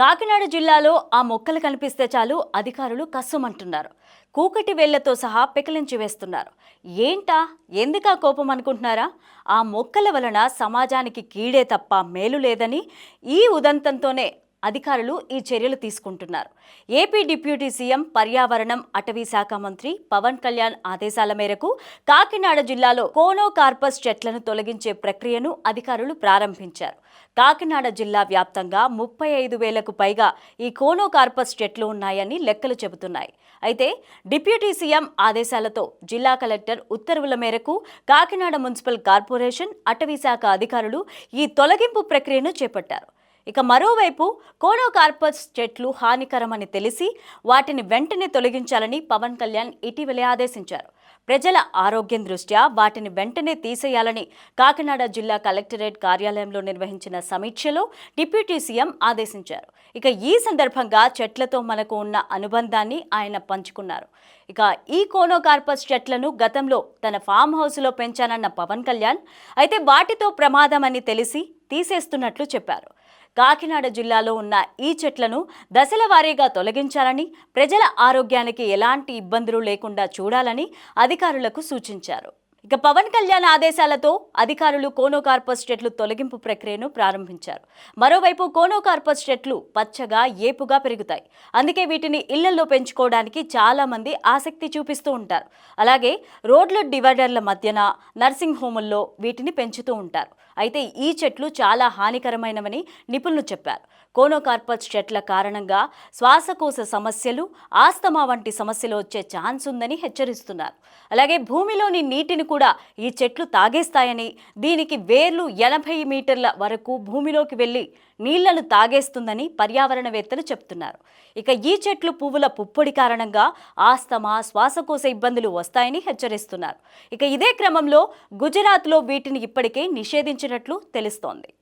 కాకినాడ జిల్లాలో ఆ మొక్కలు కనిపిస్తే చాలు అధికారులు కస్సుమంటున్నారు కూకటి వేళ్ళతో సహా పెకలించి వేస్తున్నారు. ఏంటా? ఎందుకా కోపం అనుకుంటున్నారా? ఆ మొక్కల వలన సమాజానికి కీడే తప్ప మేలు లేదని ఈ ఉదంతంతోనే అధికారులు ఈ చర్యలు తీసుకుంటున్నారు. ఏపీ డిప్యూటీ సీఎం పర్యావరణం అటవీ శాఖ మంత్రి పవన్ కళ్యాణ్ ఆదేశాల మేరకు కాకినాడ జిల్లాలో కోనోకార్పస్ చెట్లను తొలగించే ప్రక్రియను అధికారులు ప్రారంభించారు. కాకినాడ జిల్లా వ్యాప్తంగా ముప్పై ఐదు వేలకు పైగా ఈ కోనోకార్పస్ చెట్లు ఉన్నాయని లెక్కలు చెబుతున్నాయి. అయితే డిప్యూటీ సీఎం ఆదేశాలతో జిల్లా కలెక్టర్ ఉత్తర్వుల మేరకు కాకినాడ మున్సిపల్ కార్పొరేషన్ అటవీ శాఖ అధికారులు ఈ తొలగింపు ప్రక్రియను చేపట్టారు. ఇక మరోవైపు కోనోకార్పస్ చెట్లు హానికరమని తెలిసి వాటిని వెంటనే తొలగించాలని పవన్ కళ్యాణ్ ఇటీవలే ఆదేశించారు. ప్రజల ఆరోగ్యం దృష్ట్యా వాటిని వెంటనే తీసేయాలని కాకినాడ జిల్లా కలెక్టరేట్ కార్యాలయంలో నిర్వహించిన సమీక్షలో డిప్యూటీ సీఎం ఆదేశించారు. ఇక ఈ సందర్భంగా చెట్లతో మనకు ఉన్న అనుబంధాన్ని ఆయన పంచుకున్నారు. ఇక ఈ కోనోకార్పస్ చెట్లను గతంలో తన ఫామ్ హౌస్లో పెంచానన్న పవన్ కళ్యాణ్ అయితే వాటితో ప్రమాదమని తెలిసి తీసేస్తున్నట్లు చెప్పారు. కాకినాడ జిల్లాలో ఉన్న ఈ చెట్లను దశల వారీగా తొలగించాలని ప్రజల ఆరోగ్యానికి ఎలాంటి ఇబ్బందులు లేకుండా చూడాలని అధికారులకు సూచించారు. ఇక పవన్ కళ్యాణ్ ఆదేశాలతో అధికారులు కోనోకార్పస్ చెట్లు తొలగింపు ప్రక్రియను ప్రారంభించారు. మరోవైపు కోనోకార్పస్ చెట్లు పచ్చగా ఏపుగా పెరుగుతాయి. అందుకే వీటిని ఇళ్ళలో పెంచుకోవడానికి చాలా మంది ఆసక్తి చూపిస్తూ ఉంటారు. అలాగే రోడ్ల డివైడర్ల మధ్యన నర్సింగ్ హోముల్లో వీటిని పెంచుతూ ఉంటారు. అయితే ఈ చెట్లు చాలా హానికరమైనవని నిపుణులు చెప్పారు. కోనోకార్పస్ చెట్ల కారణంగా శ్వాసకోశ సమస్యలు ఆస్తమా వంటి సమస్యలు వచ్చే ఛాన్స్ ఉందని హెచ్చరిస్తున్నారు. అలాగే భూమిలోని నీటిని కూడా ఈ చెట్లు తాగేస్తాయని. దీనికి వేర్లు ఎనభై మీటర్ల వరకు భూమిలోకి వెళ్ళి నీళ్ళను తాగేస్తుందని పర్యావరణవేత్తలు చెప్తున్నారు. ఇక ఈ చెట్లు పువ్వుల పుప్పొడి కారణంగా ఆస్తమా శ్వాసకోశ ఇబ్బందులు వస్తాయని హెచ్చరిస్తున్నారు. ఇక ఇదే క్రమంలో గుజరాత్లో వీటిని ఇప్పటికే నిషేధించినట్లు తెలుస్తోంది.